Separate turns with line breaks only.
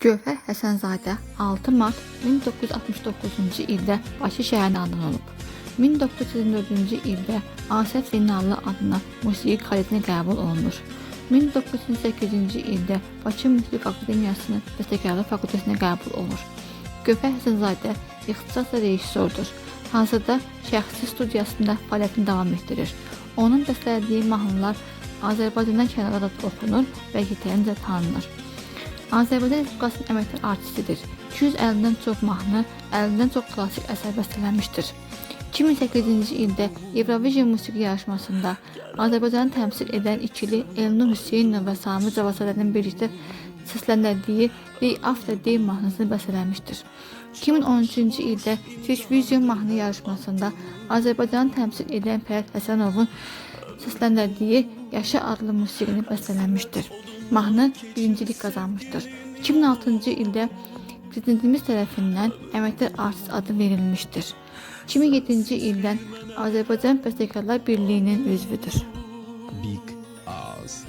Gövhər Həsənzadə 6 mart 1969-cu ildə Bakı şəhərində anadan olub. 1924-cü ildə Asəf Zeynallı adına musiqi kolleciyinə qəbul olunur. 1908-ci ildə Bakı Musiqi Akademiyasının Bəstəkarlıq fakültesinə qəbul olunur. Gövhər Həsənzadə ixtisasla rejissordur. Hazırda şəxsi studiyasında fəaliyyətini davam etdirir. Onun bəstələdiyi mahnılar Azərbaycandan kənarda da oxunur və yetərincə tanınır. Azərbaycan Respublikasının əməkdar artistidir. 250-dən çox mahnı, 50-dən çox klassik əsər bəstələmişdir. 2008-ci ildə Eurovision musiqi yarışmasında Azərbaycanı təmsil edən ikili Elnur Hüseynov və Sami Cavazadənin birlikdə səsləndirdiyi Dey After Day mahnısını bəstələmişdir. 2013-cü ildə Türk Vision mahnı yarışmasında Azərbaycanı təmsil edən Fərəd Həsənovun səsləndirdiyi Yaşa adlı musiqini bəstələmişdir mahnı birincilik kazanmıştır. 2006. ilde prezidentimiz tərəfindən əməkdar artist adı verilmişdir. 2007-ci ildən Azərbaycan Bəstəkarlar Birliyinin üzvüdür.
Big Oz.